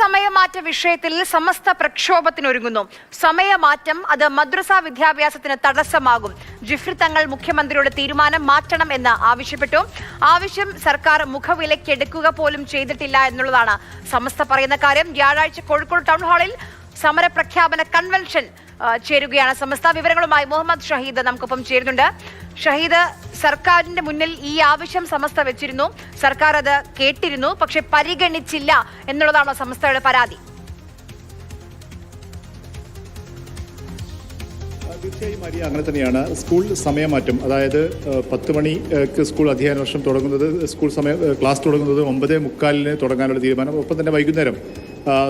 സമയമാറ്റ വിഷയത്തിൽ സമസ്ത പ്രക്ഷോഭത്തിനൊരുങ്ങുന്നു. സമയമാറ്റം അത് മദ്രസ വിദ്യാഭ്യാസത്തിന് തടസ്സമാകും. ജിഫ്രി തങ്ങൾ മുഖ്യമന്ത്രിയുടെ തീരുമാനം മാറ്റണം എന്ന് ആവശ്യപ്പെട്ടു. ആവശ്യം സർക്കാർ മുഖവിലക്കെടുക്കുക പോലും ചെയ്തിട്ടില്ല എന്നുള്ളതാണ്. സമസ്ത പറയുന്ന കാര്യം വ്യാഴാഴ്ച കോഴിക്കോട് ടൗൺ ഹാളിൽ സമരപ്രഖ്യാപന കൺവെൻഷൻ ചേരുകയാണ്. സമസ്ത വിവരങ്ങളുമായി മുഹമ്മദ് ഷഹീദ് നമുക്കൊപ്പം ചേരുന്നുണ്ട്. ഷഹീദ് സർക്കാരിന്റെ മുന്നിൽ ഈ ആവശ്യം സമസ്ത വെച്ചിരുന്നു. സർക്കാർ അത് കേട്ടിരുന്നു പക്ഷെ പരിഗണിച്ചില്ല എന്നുള്ളതാണോ സമസ്തയുടെ പരാതി. തീർച്ചയായും മരിയ അങ്ങനെ തന്നെയാണ്. സ്കൂൾ സമയമാറ്റം അതായത് പത്ത് മണിക്ക് സ്കൂൾ അധ്യയന വർഷം തുടങ്ങുന്നത് സ്കൂൾ സമയം ക്ലാസ് തുടങ്ങുന്നത് ഒമ്പതേ മുക്കാലിന് തുടങ്ങാനുള്ള തീരുമാനം ഒപ്പം തന്നെ വൈകുന്നേരം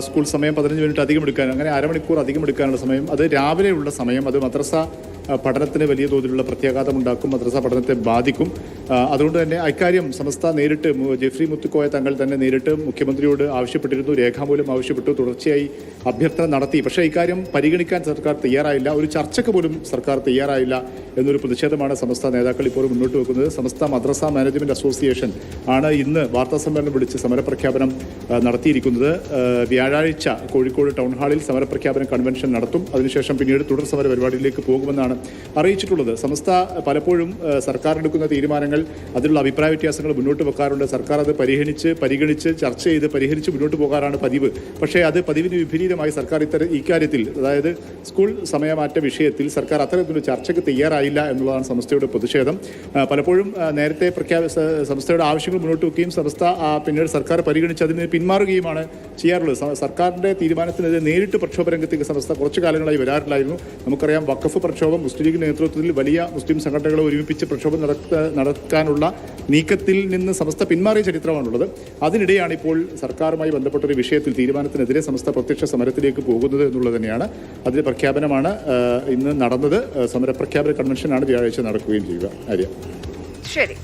സ്കൂൾ സമയം പതിനഞ്ച് മിനിറ്റ് അധികം എടുക്കാൻ അങ്ങനെ അരമണിക്കൂർ അധികം എടുക്കാനുള്ള സമയം അത് രാവിലെയുള്ള സമയം അത് മദ്രസ പഠനത്തിന് വലിയ തോതിലുള്ള പ്രത്യാഘാതം ഉണ്ടാക്കും മദ്രസ പഠനത്തെ ബാധിക്കും. അതുകൊണ്ട് തന്നെ അക്കാര്യം സംസ്ഥ നേരിട്ട് ജെഫ്രി മുത്തുക്കോയ തങ്ങൾ തന്നെ നേരിട്ട് മുഖ്യമന്ത്രിയോട് ആവശ്യപ്പെട്ടിരുന്നു രേഖാമൂലം ആവശ്യപ്പെട്ടു തുടർച്ചയായി അഭ്യർത്ഥന നടത്തി. പക്ഷേ ഇക്കാര്യം പരിഗണിക്കാൻ സർക്കാർ തയ്യാറായില്ല ഒരു ചർച്ചയ്ക്ക് പോലും സർക്കാർ തയ്യാറായില്ല എന്നൊരു പ്രതിഷേധമാണ് സമസ്ത നേതാക്കൾ ഇപ്പോൾ മുന്നോട്ട് വെക്കുന്നത്. സമസ്ത മദ്രസ മാനേജ്മെന്റ് അസോസിയേഷൻ ആണ് ഇന്ന് വാർത്താ സമ്മേളനം വിളിച്ച് സമരപ്രഖ്യാപനം നടത്തിയിരിക്കുന്നത്. വ്യാഴാഴ്ച കോഴിക്കോട് ടൗൺ ഹാളിൽ സമരപ്രഖ്യാപന കൺവെൻഷൻ നടത്തും. അതിനുശേഷം പിന്നീട് തുടർ സമര പരിപാടിയിലേക്ക് പോകുമെന്നാണ് അറിയിച്ചിട്ടുള്ളത്. സംസ്ഥ പലപ്പോഴും സർക്കാർ എടുക്കുന്ന തീരുമാനങ്ങൾ അതിലുള്ള അഭിപ്രായ വ്യത്യാസങ്ങൾ മുന്നോട്ട് വെക്കാറുണ്ട്. സർക്കാർ അത് പരിഗണിച്ച് പരിഗണിച്ച് ചർച്ച ചെയ്ത് പരിഹരിച്ച് മുന്നോട്ട് പോകാറാണ് പതിവ്. പക്ഷേ അത് പതിവിന് വിപരീതമായി സർക്കാർ ഇത്തരം ഇക്കാര്യത്തിൽ അതായത് സ്കൂൾ സമയമാറ്റ വിഷയത്തിൽ സർക്കാർ അത്തരത്തിലൊരു ചർച്ചയ്ക്ക് തയ്യാറായില്ല എന്നുള്ളതാണ് സംസ്ഥയുടെ പ്രതിഷേധം. പലപ്പോഴും നേരത്തെ പ്രഖ്യാപ സംസ്ഥയുടെ ആവശ്യങ്ങൾ മുന്നോട്ട് വെക്കുകയും സംസ്ഥ പിന്നീട് സർക്കാർ പരിഗണിച്ച് അതിന് പിന്മാറുകയുമാണ് ചെയ്യാറുള്ളത്. സർക്കാരിന്റെ തീരുമാനത്തിനെതിരെ നേരിട്ട് പ്രക്ഷോഭ രംഗത്തേക്ക് സംസ്ഥ കുറച്ചു കാലങ്ങളായി വരാറില്ലായിരുന്നു. നമുക്കറിയാം വഖഫ് പ്രക്ഷോഭം മുസ്ലിം ലീഗ് നേതൃത്വത്തിൽ വലിയ മുസ്ലിം സംഘടനകളെ ഒരുമിപ്പിച്ച് പ്രക്ഷോഭം നടത്ത നടത്താനുള്ള നീക്കത്തിൽ നിന്ന് സംസ്ഥ പിന്മാറിയ ചരിത്രമാണുള്ളത്. അതിനിടെയാണ് ഇപ്പോൾ സർക്കാരുമായി ബന്ധപ്പെട്ട ഒരു വിഷയത്തിൽ തീരുമാനത്തിനെതിരെ സംസ്ഥ പ്രത്യക്ഷ സമരത്തിലേക്ക് പോകുന്നത് എന്നുള്ളത് തന്നെയാണ്. അതിന്റെ പ്രഖ്യാപനമാണ് ഇന്ന് നടന്നത്. സമരപ്രഖ്യാപന കൺവെൻഷനാണ് വ്യാഴാഴ്ച നടക്കുകയും ചെയ്യുക. ആര്യ. ശരി.